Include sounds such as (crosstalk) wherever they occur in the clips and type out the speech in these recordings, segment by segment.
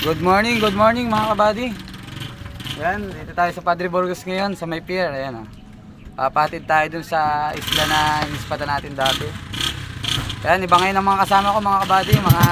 Good morning, good morning mga kabady. Ayan, dito tayo sa Padre Burgos ngayon sa may pier. Ayan o. Papatid tayo dun sa isla na inispatan natin dati. Ayan, iba ngayon ang mga kasama ko mga kabady. Mga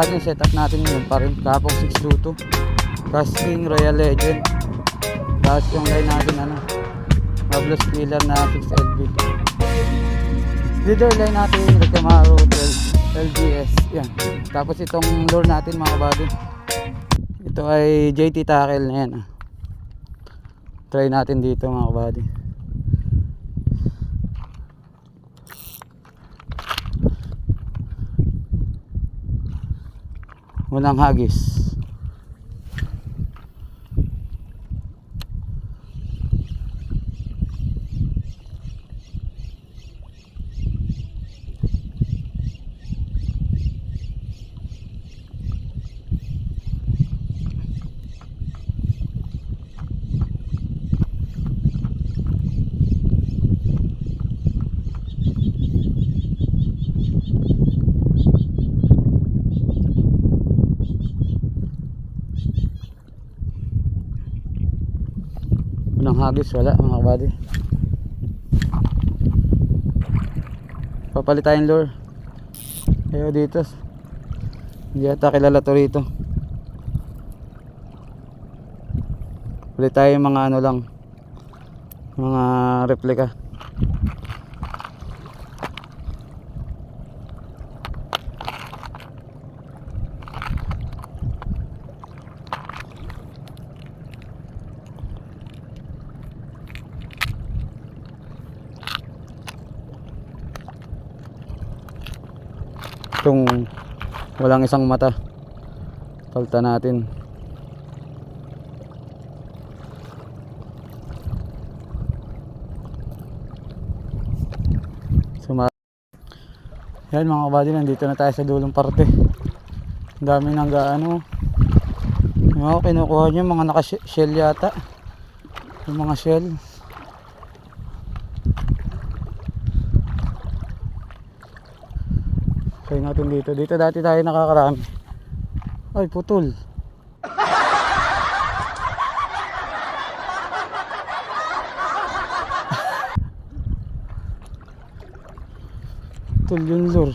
Kabado yung setup natin yun pa rin. Kapong 622. Casting Royal Legend. Tapos yung line natin ano. Mablos killer na 6LB. Leader line natin Recamaro 12 LGS. Yan. Tapos itong lure natin mga kabado. Ito ay JT tackle na yan. ah. Try natin dito mga kabady. Walang hagis. Walang hagis, wala mga kabady. Papalit tayong lure. Ayaw dito. Hindi yata kilala to rito. Palit tayo mga ano lang. Mga replika. Itong walang isang mata. Palta natin. Suma Yan mga kabady, nandito na tayo sa dulong parte. Ang dami nang gaano. Yung mga kinukuha nyo, mga naka-shell yata. Yung mga shell. Try natin dito. Dito dati tayo nakakarami. Ay, putol. Putol yung lure.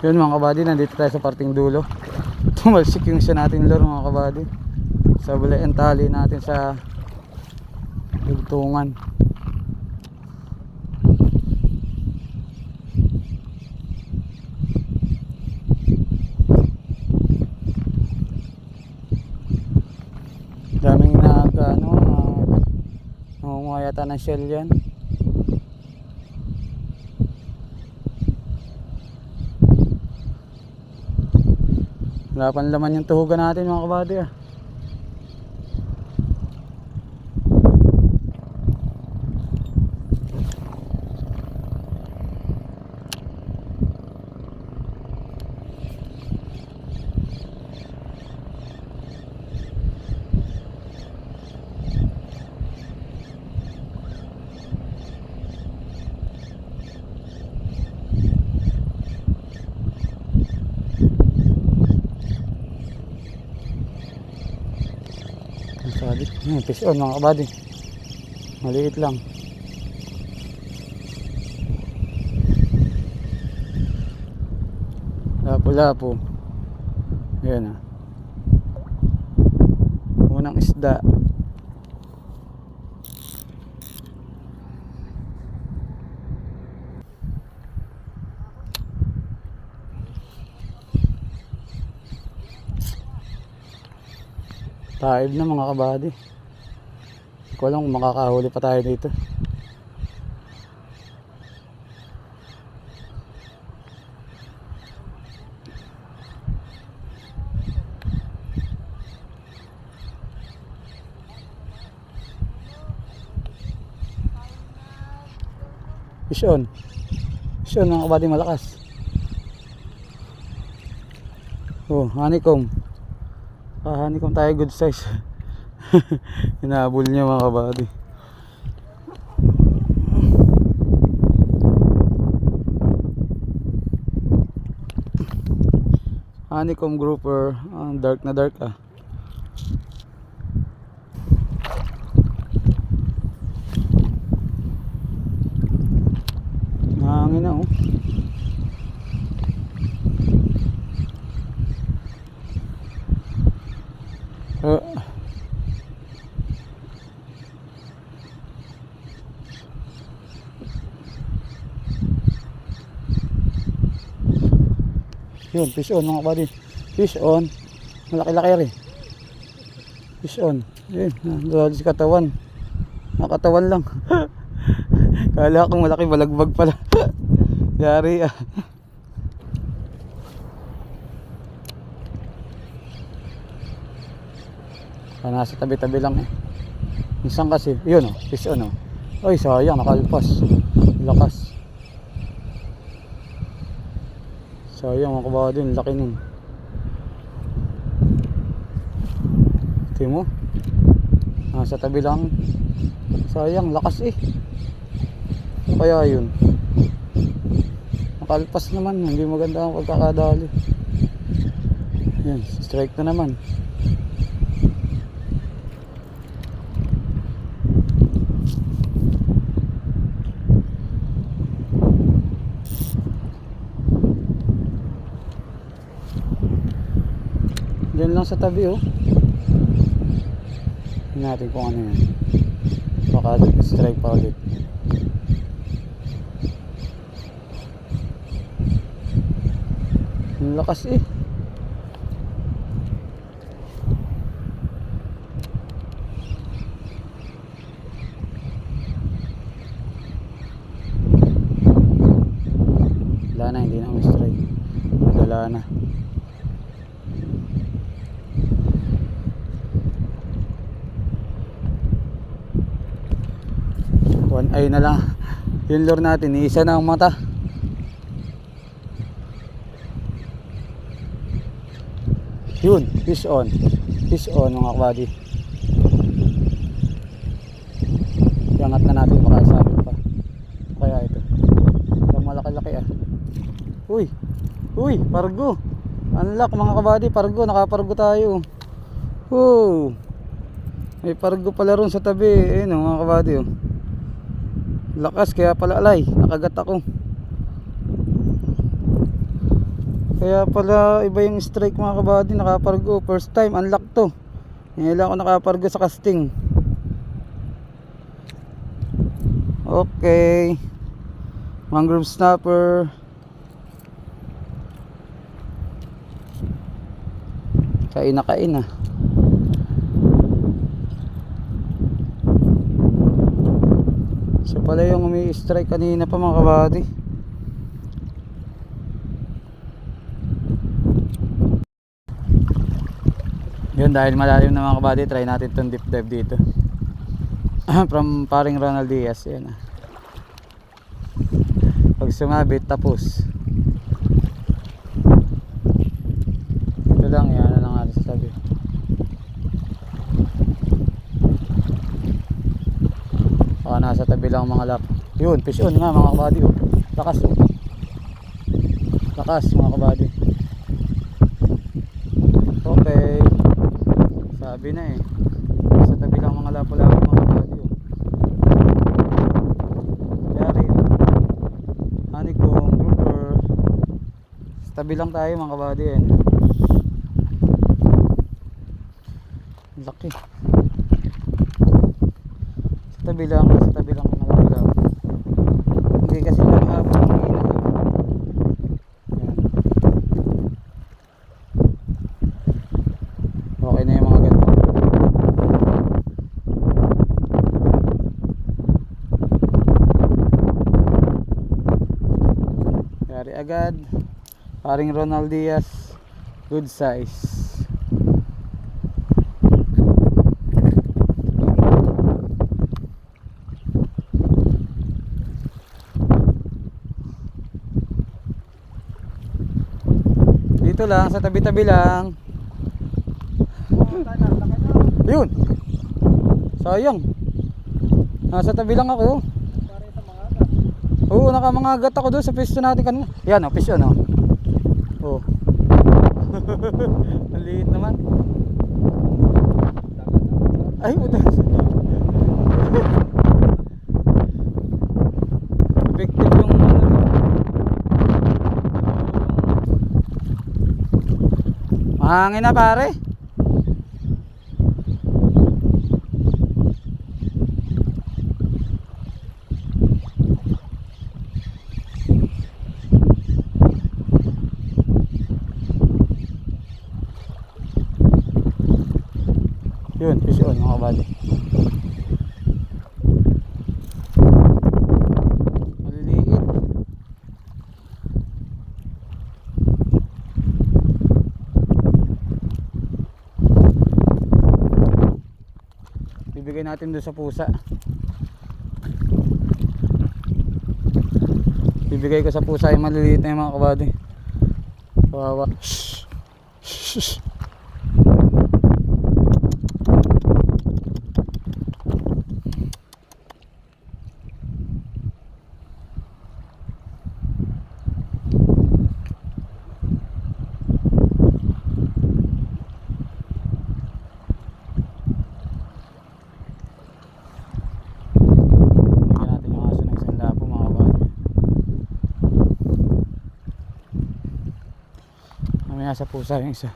Yun mga kabady, nandito tayo sa parting dulo. Tumalsik yung isa natin lure mga kabady. Sa bulayan tali natin sa dugtungan. Daming nag ano, nag nangunguha yata ng shell yan. Wala pang laman yung tuhugan natin mga kabady. Ang Hmm, fish on mga kabady. Maliit lang. Lapo-lapo. Ayan ah. Unang isda. Taib na mga kabady. Ko alam makakahuli pa tayo dito. Fish on. Fish on malakas. Oh, honeycomb. Ah, honeycomb tayo good size. (laughs) (laughs) Hinabol niya mga kabady. Honeycomb grouper. Ah, dark na dark ah. Nangangin na oh. Uh, yun, fish on mga buddy. Fish on. Malaki-laki rin. Fish on. Yun, nandun si katawan. Nakatawan lang. (laughs) Kala ko malaki balagbag pala. (laughs) Yari ah. Ah, nasa tabi-tabi lang eh. Minsan kasi, yun oh, fish on oh. Ay, sayang, nakalpas. Lakas. Sayang, mga kabado yun, laki nun. Tingin mo? Nasa tabi lang. Sayang, lakas eh. Ano Kaya yun. Nakalpas naman, hindi maganda ang pagkakadali. Yan, strike na naman. Diyan lang sa tabi oh. Tingnan natin kung ano yan. Baka strike pa ulit. Lakas eh. wala na. Eye na lang. Yung lure natin, isa na ang mata. Yun, fish on. Fish on mga kabady. Iangat na natin baka sabi pa. Kaya ito. Ang malaki-laki ah. Uy. Uy, pargo. Unlock mga kabady, pargo. Nakapargo tayo. Oh. May pargo pala ron sa tabi. Ayun oh, mga kabady oh. Lakas kaya pala alay. Nakagat ako. Kaya pala iba yung strike mga kabady. Nakapargo. First time, unlock to. Ngayon ako nakapargo sa casting. Okay. Mangrove snapper. Kain na kain na. Siya pala yung umi strike kanina pa mga kabady. Yun dahil malalim na mga kabady, try natin itong deep dive dito. (clears throat) From paring Ronald Diaz, yan ah. Pag sumabit, tapos. Ito lang, yan na lang natin sa tabi. Baka nasa tabi lang mga lap. Yun, fish on nga mga kabady. Oh. Lakas oh. Lakas mga kabady. Okay. Sabi na eh. Sa tabi lang mga lapo-lapo mga kabady. Oh. Yari. Honeycomb, grouper. Sa tabi lang tayo mga kabady. Yan. Laki. Sa tabi lang, sa tabi lang mga lapo-lapo. Hindi kasi nakaabot ng ilaw. Yan. Okay na yung mga ganito. Yari agad. Paring Ronald Diaz. Good size. Dito lang, sa tabi-tabi lang. Yun. Sayang. Nasa tabi lang ako. Oo, nakamangagat ako doon sa pisto natin kanina. Yan oh, pisto no. Oh. (laughs) Ang liit naman. Ay, puta. (laughs) Effective yung ano. Mahangin na pare. Yun, fish on mga kabady. Maliliit. Bibigay natin doon sa pusa. Bibigay ko sa pusa yung maliliit na yung mga kabady. Kawawa. Shh. Shh. Bigyan natin yung aso ng isang lapo mga kabady. Mamaya sa pusa yung isa.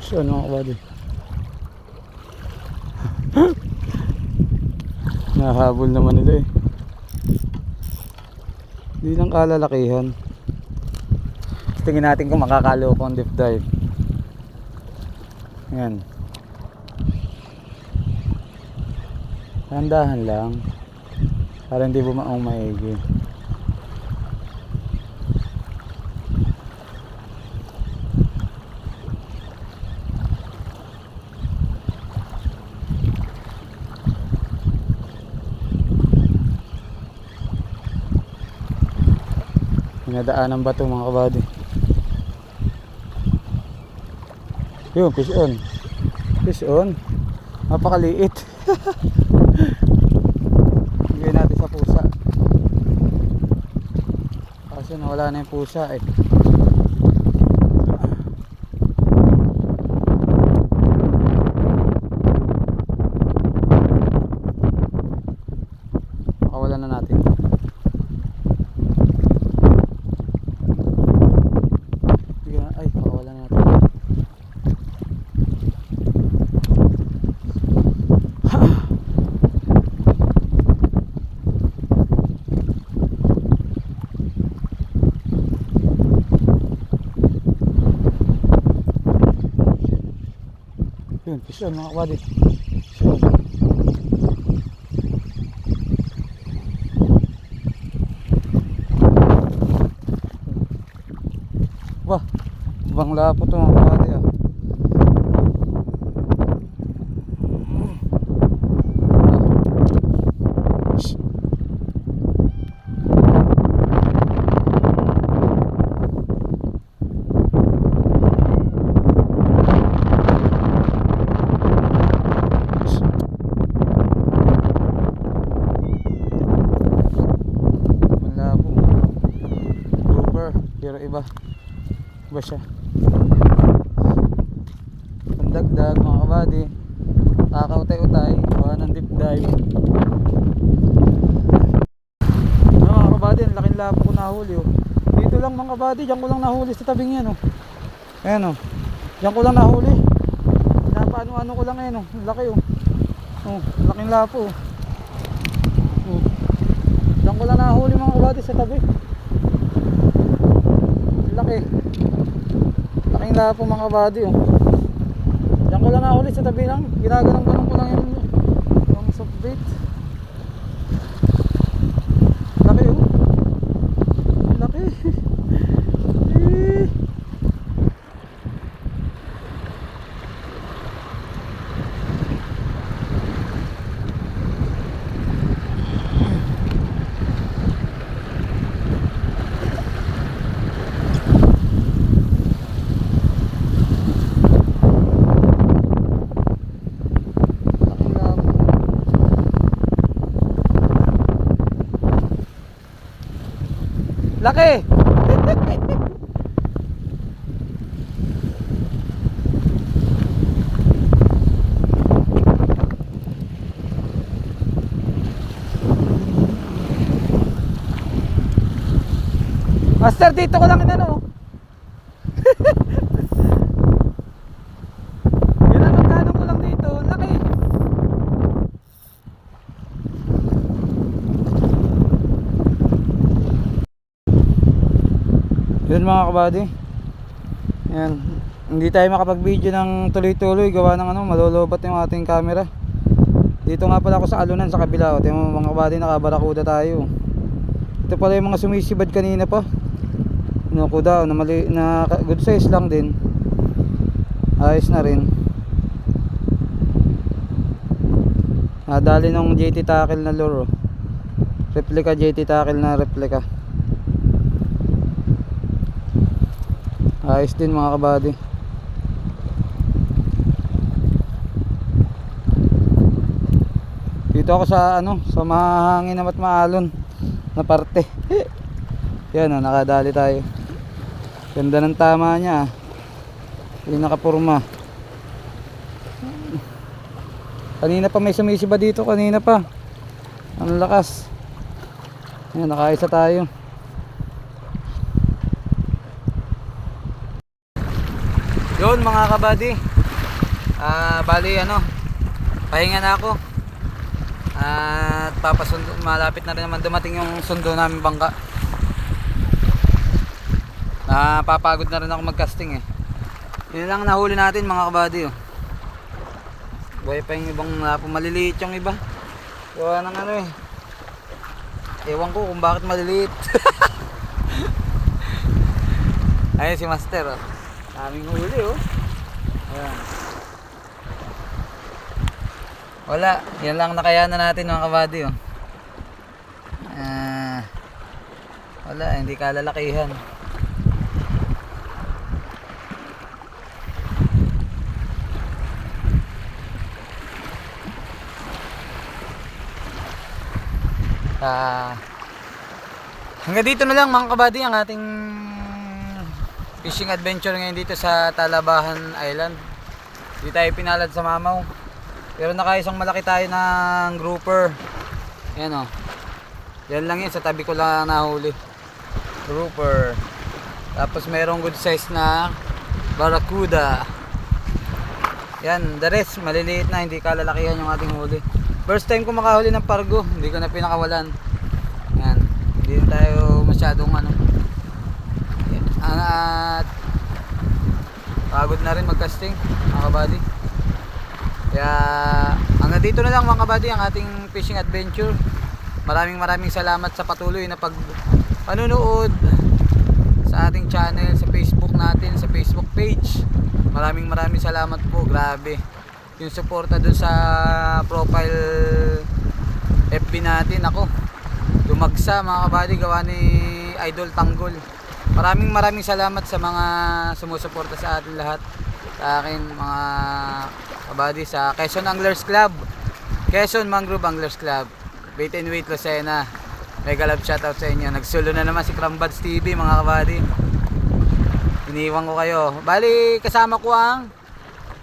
So ano mga kabady. Nahabol naman nila eh. Hindi lang kalalakihan. Tingin natin kung makakalo ko ang deep dive. Yan. Handahan lang. Para hindi bumaong maigi. Pinadaanan ba ito mga kabady? Yun, fish on. Fish on. Napakaliit. (laughs) Bigyan natin sa pusa. Kasi nawala na yung pusa eh. Makawalan na natin. Bigyan na, ay, makawalan na natin. Yun, mga kabady. Fish on. Wah, lapo to mga kabady ah. Shh. Malabo. Grouper, pero iba. Iba siya. Pandagdag mga kabady. Kakautay-utay. Gawa ng deep dive. Ano mga kabady, ang laking lapo ko nahuli oh. Dito lang mga kabady, diyan ko lang nahuli sa tabing yan oh. Ayan oh. Diyan ko lang nahuli. Pinapaano-ano ko lang ayan oh. Laki oh. Oh, laking lapo oh. Oh. Diyan ko lang nahuli mga kabady sa tabi. Laki. Laking lapo mga kabady oh. Diyan ko lang nahuli sa tabi lang. Ginaganon-ganon ko lang yung yung soft. Laki oh. Laki. Eh. Laking lapo. Laki! Master, dito ko lang inano. Yan ang magkano ko lang dito. Laki. Yun mga kabady. Yan. Hindi tayo makapag-video ng tuloy-tuloy gawa ng ano, malolobat yung ating camera. Dito nga pala ako sa alunan sa kabila. O, tingnan mo mga kabady, nakabarakuda tayo. Ito pala yung mga sumisibad kanina pa. Ano ko daw, na, mali, na good size lang din. Ayos na rin. Nadali ng JT tackle na lure. oh. Replica JT tackle na replica. Ayos din mga kabady. Dito ako sa ano, sa mahangin at maalon na parte. (laughs) Yan oh, nakadali tayo. Ganda ng tama niya. ah. Hindi nakapurma. Kanina pa may sumisiba dito, kanina pa. Ang lakas. Yan, nakaisa tayo. Yun mga kabady. Ah, bali ano. pahinga na ako. At papasundo, malapit na rin naman dumating yung sundo namin bangka. Napapagod na rin ako mag-casting eh. Yun lang nahuli natin mga kabady oh. Buhay pa yung ibang lapo. Maliliit yung iba. Gawa ng ano eh. Ewan ko kung bakit maliliit. (laughs) Ayun si Master oh. Daming huli oh. Ayan. Wala. Yan lang nakayanan natin mga kabady oh. Ah, wala, hindi kalalakihan. Ah, hanggang dito na lang mga kabady ang ating fishing adventure ngayon dito sa Talabahan Island. Hindi tayo pinalad sa Mamaw. Pero nakaisang malaki tayo ng grouper. Yan o. Yan lang yun. Sa tabi ko lang nahuli. Grouper. Tapos merong good size na barracuda. Yan. The rest, maliliit na. Hindi kalalakihan yung ating huli. First time ko makahuli ng pargo. Hindi ko na pinakawalan. Yan. Hindi tayo masyadong ano. At pagod na rin mag-casting. Mga kabady. Kaya hanggang dito na lang mga kabady ang ating fishing adventure. Maraming maraming salamat sa patuloy na pag panunood sa ating channel, sa Facebook natin, sa Facebook page. Maraming maraming salamat po. Grabe. Yung suporta dun sa profile FB natin ako. Dumagsa mga kabady gawa ni Idol Tanggol. Maraming maraming salamat sa mga sumusuporta sa atin lahat. Sa akin mga kabady sa Quezon Anglers Club. Quezon Mangrove Anglers Club. Bait and Wait Lucena. Mega love shoutout sa inyo. Nagsulo na naman si Crambads TV mga kabady. Iniwan ko kayo. Bali kasama ko ang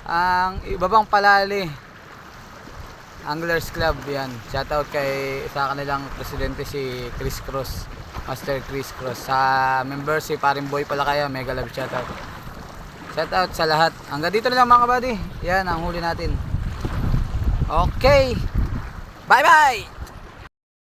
ang ibabang palali Anglers Club yan. Shoutout kay sa kanilang presidente si Chris Cross. Master Chris Cross. Sa member si Paring Boy pala kaya. Mega love shoutout. Shoutout sa lahat. Hanggang dito na lang mga kabady. Yan ang huli natin. Okay. Bye bye!